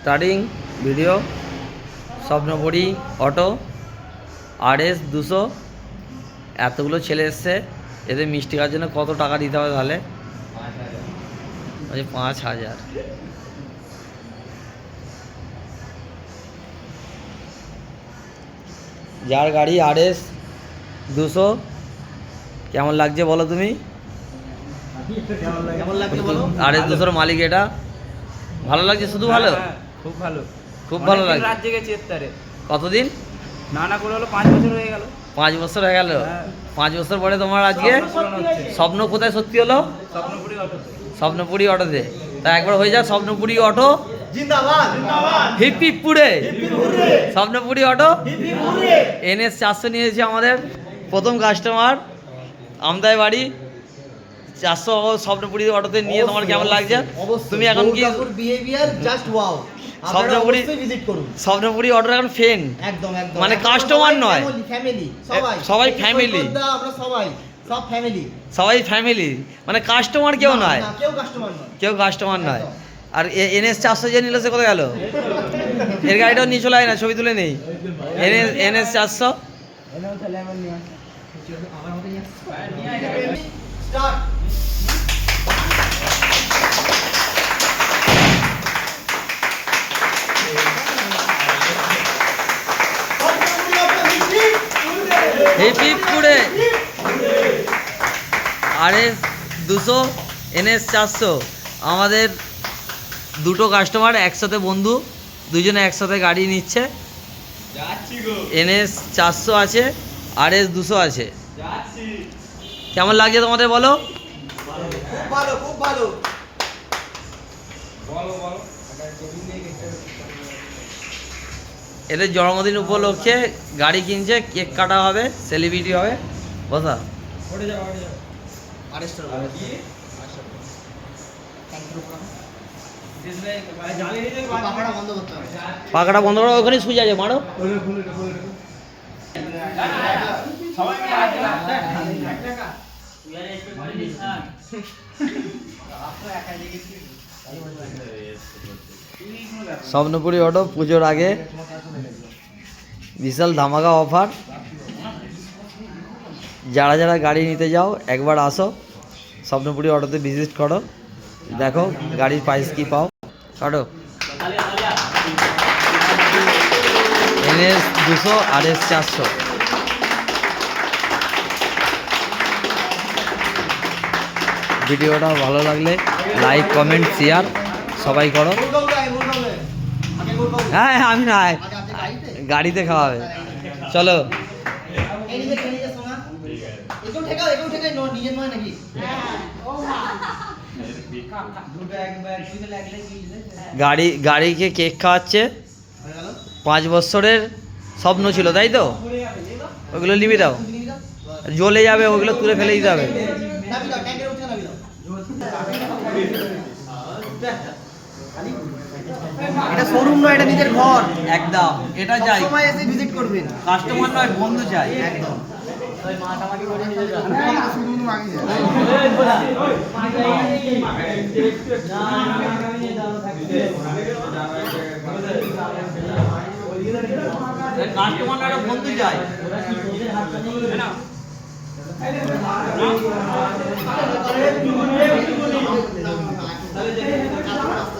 Starting video Swapnapuri auto R S দুশো এতগুলো ছেলে এসছে। এদের মিষ্টি খাওয়ার জন্য কত টাকা দিতে হবে তাহলে? পাঁচ হাজার। যার গাড়ি আর এস দুশো কেমন লাগছে বলো তুমি? আর এস দুশোর মালিক এটা। ভালো লাগছে শুধু ভালো? হ্যাঁ, খুব ভালো। খুব ভালো লাগছে রাত জেগেছি এর কতদিন? না না করে হলো পাঁচ বছর হয়ে গেল। পাঁচ বছর হয়ে গেল। হ্যাঁ। পাঁচ বছর পরে তোমার আজকে? স্বপ্ন কোথায় সত্যি হলো? স্বপ্নপুরি অটোতে স্বপ্নপুরি অটোতে। তা একবার হয়ে যাক স্বপ্নপুরি অটো। জিন্দাবাদ। জিন্দাবাদ। হিপ হিপ পুড়ে স্বপ্নপুরি অটো। এনএস চারশো নিয়েছে আমাদের। প্রথম কাস্টমার আমদাই বাড়ি। চারশো স্বপ্নপুরি অটোতে নিয়ে তোমার কেমন লাগছে? তুমি এখন কি behaviour just wow Swapnapuri- visit করুন। স্বপ্নপুরি অটোর এখন ফেন একদম একদম। মানে সবাই নয়। family, সবাই। সবাই। সৈকতদা, আমরা সবাই সব ফ্যামিলি সবাই ফ্যামিলি মানে কাস্টমার কেউ নয়। কেউ কাস্টমার নয়। কেউ কাস্টমার নয়। আর এনএস চারশো যে নিল সে কোথায় গেল? এর গাড়িটাও নিয়ে চলে না ছবি তুলে নেই। এনএস এনএস চারশো। স্টার্ট। হিপ হিপ পুড়ে আর এস দুশো এনএস চারশো। আমাদের দুটো কাস্টমার একসাথে বন্ধু দুজনে একসাথে গাড়ি নিচ্ছে। এনএস চারশো আছে আর এস দুশো আছে। কেমন লাগছে তোমাদের বলো? খুব ভালো খুব ভালো। এদের জন্মদিন উপলক্ষে গাড়ি কিনছে কেক কাটা হবে সেলিব্রিটি হবে। বসা। পাখাটা বন্ধ করো ওখানে সুইচ আছে মারো। স্বপ্নপুরি অটো, পুজোর আগে। বিশাল ধামাকা অফার। যারা যারা গাড়ি নিতে যাও, একবার আসো। স্বপ্নপুরি অটোতে ভিজিট করো। দেখো, গাড়ির প্রাইস কি পাও। কাটো। এনএস দুশো আর এস চারশো। ভিডিওটা ভালো লাগলে লাইক, কমেন্ট শেয়ার সবাই করো। হ্যাঁ আমি আপনি গাড়িতে খাওয়াবে। চলো। নো গাড়ি, গাড়িকে কেক খাওয়াচ্ছে। পাঁচ বছরের স্বপ্ন ছিল, তাই তো? ওগুলো নিবি দাও। জ্বলে যাবে, ওগুলো তুলে ফেলে দিতে হবে নাবি দাও ট্যাঙ্কের উঠে নাবি দাও এটা শোরুম নয় এটা নিজের ঘর। একদম এটা যাই। সময় এসে ভিজিট করবেন কাস্টমার নয় বন্ধু চাই। একদম। কাস্টমার নয় একটা বন্ধু চাই। কাস্টমার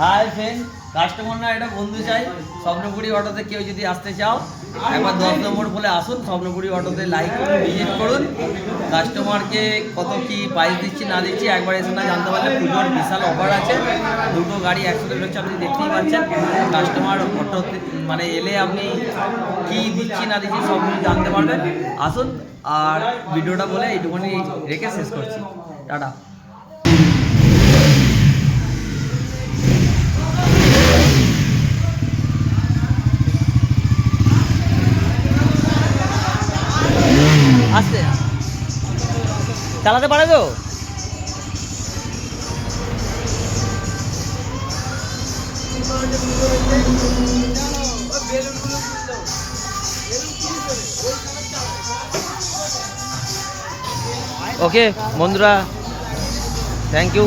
হাই ফ্রেন্ড কাস্টমার না, এটা বন্ধু চাই। স্বপ্নপুরি অটোতে কেউ যদি আসতে চাও, একবার দশ নম্বর বলে আসুন। স্বপ্নপুরি অটোতে লাইক করুন ভিজিট করুন। কাস্টমারকে কত কি প্রাইস দিচ্ছি, না দিচ্ছি, একবার এসে না জানতে পারলে পুজোর বিশাল অফার আছে। দুটো গাড়ি একসাথে রয়েছে আপনি দেখতেই পাচ্ছেন। কাস্টমার অটোতে মানে এলে আপনি কি দিচ্ছি, না দিচ্ছি, সব কিছু জানতে পারবেন। আসুন, আর ভিডিওটা বলে এইটুকুনি রেখে শেষ করছি। টাটা আসতে চালাতে পারে তো? ওকে বন্ধুরা থ্যাংক ইউ